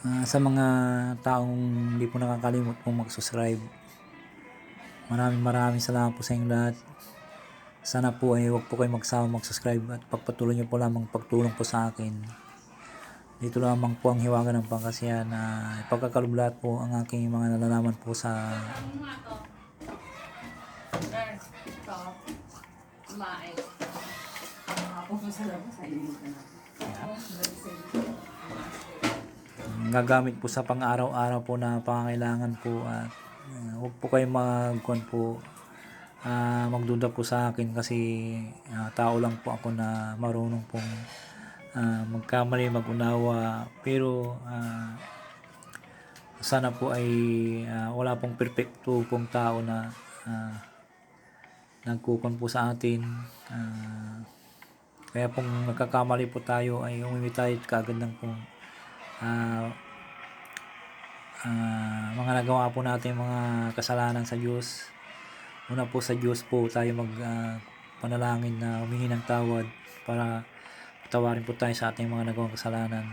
Ah, sa mga taong hindi po nakakalimot po mag-subscribe. Maraming maraming salamat po sa inyong lahat. Sana po ay huwag po kayo magsawa mag-subscribe at pagpatuloy niyo po lamang pagtulong po sa akin. Dito lamang po ang hiwaga ng pangkasiyahan na ipagkakalob lahat po ang aking mga nalalaman po sa. Kumain. Ako sa labas, ay hindi ka na. gagamit po sa pang-araw-araw po na pangangailangan po at uh, huwag po kayo magkuhan po ah, magduda po sa akin kasi ah, tao lang po ako na marunong pong ah, magkamali magunawa pero ah, sana po ay ah, wala pong perfecto pong tao na ah, nagkukon po sa atin Ah, kaya pong nagkakamali po tayo ay umimi tayo kaagad ng pong ah, ah, mga nagawa po natin mga kasalanan sa Diyos. Una po sa Diyos po tayo mag ah, panalangin na humingi ng tawad para tawarin po tayo sa ating mga nagawang kasalanan.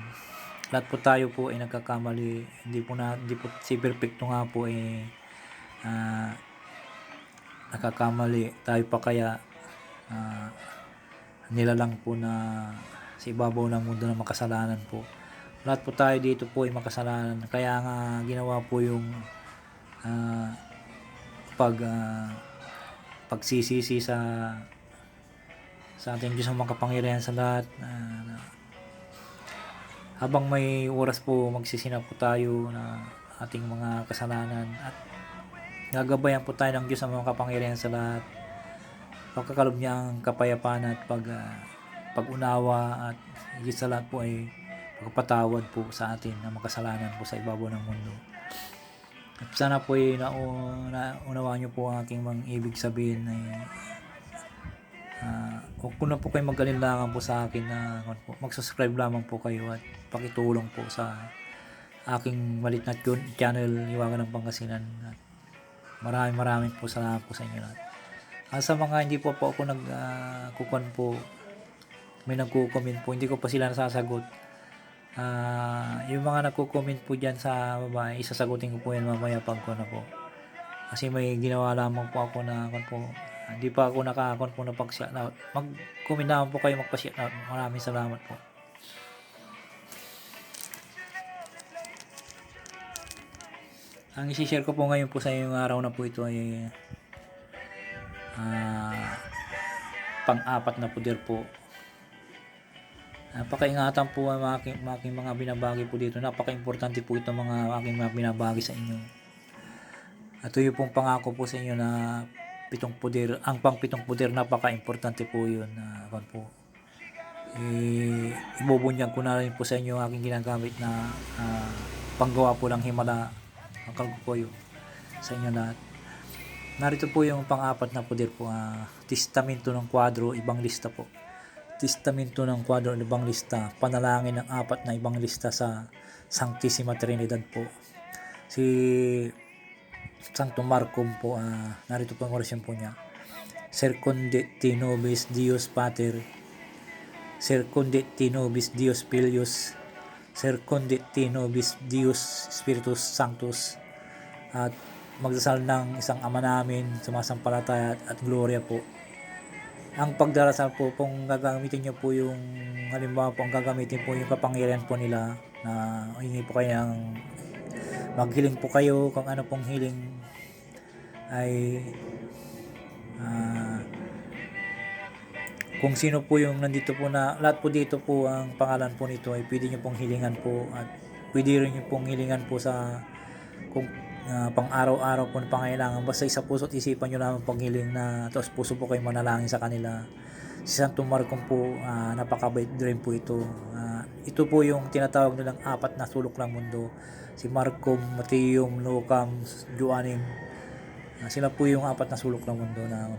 Lahat po tayo po ay nagkakamali. Hindi po na hindi po si perfecto nga po eh ah, nakakamali. Tayo pa kaya ah, nilalang po na sa ibabaw ng mundo na makasalanan po. Lahat po tayo dito po ay makasalanan. Kaya nga ginawa po yung ah, pag ah, pagsisisi sa sa ating Diyos ang makapangyarihan sa lahat. ah, na- habang may oras po magsisinap po tayo na ating mga kasalanan at gagabayan po tayo ng Diyos ang mga kapangyarihan sa lahat pagkakalob niya ang kapayapaan at pag ah, pag-unawa at higit sa lahat po ay pagpatawad po sa atin na makasalanan po sa ibabaw ng mundo. At sana po ay nau- naunawaan niyo po ang aking mga ibig sabihin ay uh, huwag po na po kayo mag-alinlangan po sa akin na kung mag-subscribe lamang po kayo at pakitulong po sa aking malit na channel Iwagan ng Pangasinan. At maraming maraming po salamat po sa inyo lahat. Ah, sa mga hindi po po ako nag uh, kukuan po may nagko-comment po hindi ko pa sila nasasagot Ah, yung mga nagko-comment po diyan sa baba isasagutin ko po yan mamaya pag ko na po. Kasi may ginawa lamang po ako na kon po hindi pa ako nakakon po na pag shout out. Mag-comment naman po kayo magpa shout out. Maraming salamat po. Ang isi-share ko po ngayon po sa ngayong araw na po ito ay ah, pang-apat na puder po. Napakaingatan po ang aking, aking mga binabagi po dito. Napaka-importante po ito mga aking mga binabagi sa inyo. At yung pong pangako po sa inyo na pitong puder, ang pang pitong puder napaka-importante po yun. uh, po. Eh, ibubunyag ko na rin po sa inyo ang aking ginagamit na ah, panggawa po ng himala. Ang ko yun sa inyo lahat. Narito po yung pang-apat na puder po, ah, testamento ng kwadro, ibang lista po. Testamento ng kwadro, ibang lista. Panalangin ng apat na ibang lista sa Sanctissima Trinidad po. Si Santo Marcom po, ah, narito po ang orasyon po niya. Circundit nobis Dios Pater, Circundit nobis Dios Filius, Circundit nobis Dios Spiritus Sanctus, at magdasal ng isang ama namin, sumasampalataya at, at gloria po. Ang pagdarasal po, kung gagamitin nyo po yung, halimbawa po, ang gagamitin po yung kapangyarihan po nila, na hingi po kayo ng, maghiling po kayo, kung ano pong hiling ay, ah, kung sino po yung nandito po na, lahat po dito po ang pangalan po nito ay pwede nyo pong hilingan po at pwede rin nyo pong hilingan po sa kung uh, pang araw-araw po na pangailangan. Basta isa puso at isipan nyo lamang paghiling na tapos puso po kayo manalangin sa kanila. Si Santo Marcom po uh, napakabait rin po ito. Uh, ito po yung tinatawag nilang apat na sulok ng mundo. Si Marcom, Mateum, Lucam, Joanim uh, sila po yung apat na sulok ng mundo na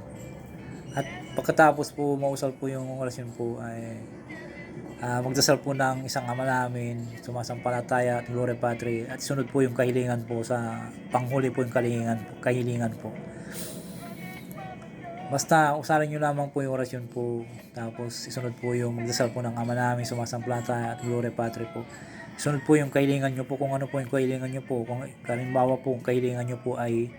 at pagkatapos po mausal po yung orasyon po ay uh, magdasal po ng isang ama namin, sumasampalataya at Gloria Patri at sunod po yung kahilingan po sa panghuli po yung kahilingan, kahilingan po. Basta usarin nyo lamang po yung orasyon po tapos isunod po yung magdasal po ng ama namin, sumasampalataya at Gloria Patri po. Sunod po yung kailangan nyo po kung ano po yung kailangan nyo po. Kung kalimbawa po, kung kailangan nyo po ay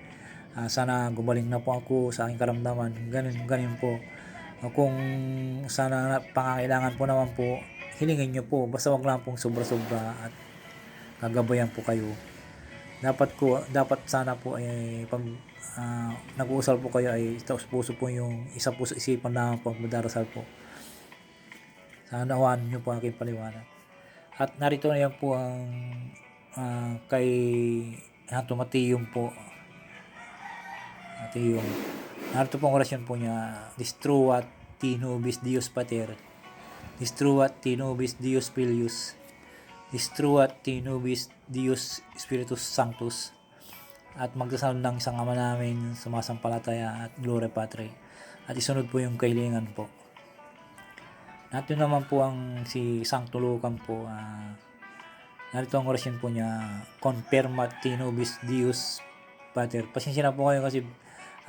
ah, sana gumaling na po ako sa aking karamdaman. Ganun, ganun po. Ah, kung sana na- pangangailangan po naman po, hilingin nyo po. Basta wag lang pong sobra-sobra at gagabayan po kayo. Dapat ko, dapat sana po ay pag ah, nag-uusal po kayo ay taos puso po yung isa po sa isipan na pag madarasal po. Sana nawaan nyo po aking paliwanag. At narito na yan po ang ah, kay Hanto Matiyum po. Matiyum. Narito po ang orasyon po niya. Distruat tinubis Dios Pater. Distruat tinubis Dios Filius. Distruat tinubis Dios Spiritus Sanctus. At magdasal ng isang ama namin sumasampalataya at Gloria Patri. At isunod po yung kailangan po. Natin naman po ang si Sancto Lucan po. ah, narito ang orasyon po niya. Confirmat tinubis Dios Pater. Pasensya na po kayo kasi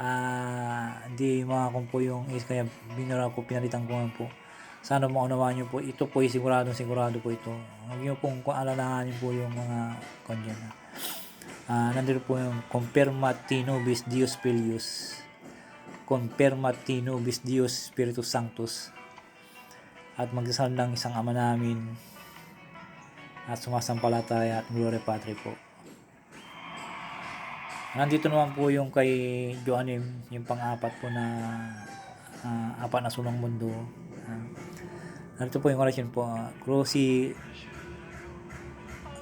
ah hindi makakon po yung is kaya binura ko pinalitan ko po. Sana maunawaan niyo po. Ito po sigurado sigurado po ito. Huwag niyo pong alalahanin po yung mga kanyan. Ah, nandito po yung Confirmat tinubis Dios Filius. Confirmat tinubis Dios Spiritus Sanctus at magdasal ng isang ama namin at sumasampalataya at Gloria Patri po. Nandito naman po yung kay Joanim, yung pang-apat po na ah, apat na sulong mundo. Ah, nandito po yung orasyon po. Uh, Cruci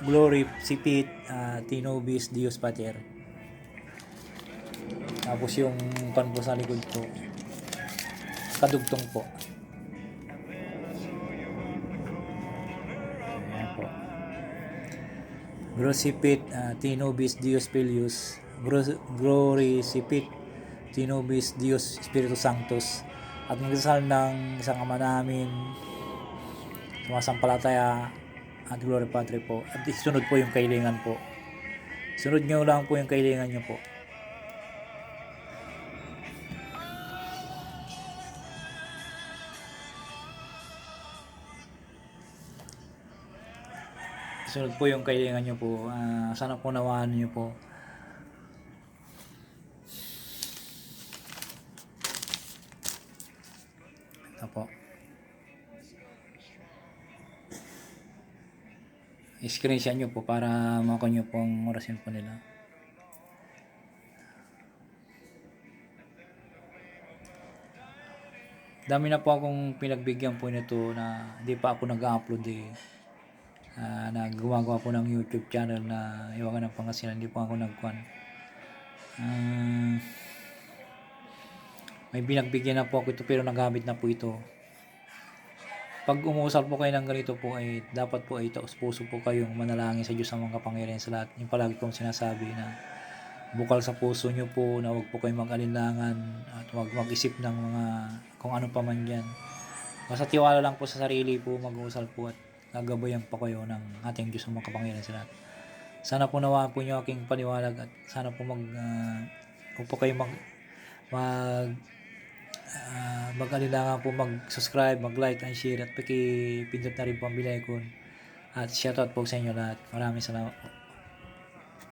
Glory Sipit uh, Tinobis Dios Pater. Tapos yung pan po sa likod po. Kadugtong po. Ayan po. Grosipit uh, Tinobis Dios Filius Gloricipit Tinobis Dios Spiritus Sanctus at magdasal ng isang ama namin. Sumasampalataya. At Glory Patri po. At isunod po yung kailangan po. Sunod nyo lang po yung kailangan nyo po. Sunod po yung kailangan nyo po. Ah, sana po nawaan nyo po. Ito po. I-screenshot nyo po para makuha nyo po ang orasyon po nila. Dami na po akong pinagbigyan po nito na hindi pa ako nag-upload eh ah, na gumagawa po ng YouTube channel na iwagan ng Pangasinan. Hindi po ako nagkuhan. Ah, may binagbigyan na po ako ito pero nagamit na po ito. Pag umuusal po kayo ng ganito po ay dapat po ay taos puso po kayong manalangin sa Diyos ang mga kapangyarihan sa lahat. Yung palagi kong sinasabi na bukal sa puso nyo po na huwag po kayong mag-alinlangan at huwag mag-isip ng mga kung ano pa man yan. Basta tiwala lang po sa sarili po, mag-uusal po at gagabayan pa kayo ng ating Diyos ang mga kapangyarihan sa lahat. Sana po nawaan po nyo aking paniwalag at sana po mag uh, huwag po kayo mag mag uh, mag-alilangan po mag-subscribe, mag-like and share at pakipindot na rin po ang bell icon at shoutout po sa inyo lahat. Maraming salamat po.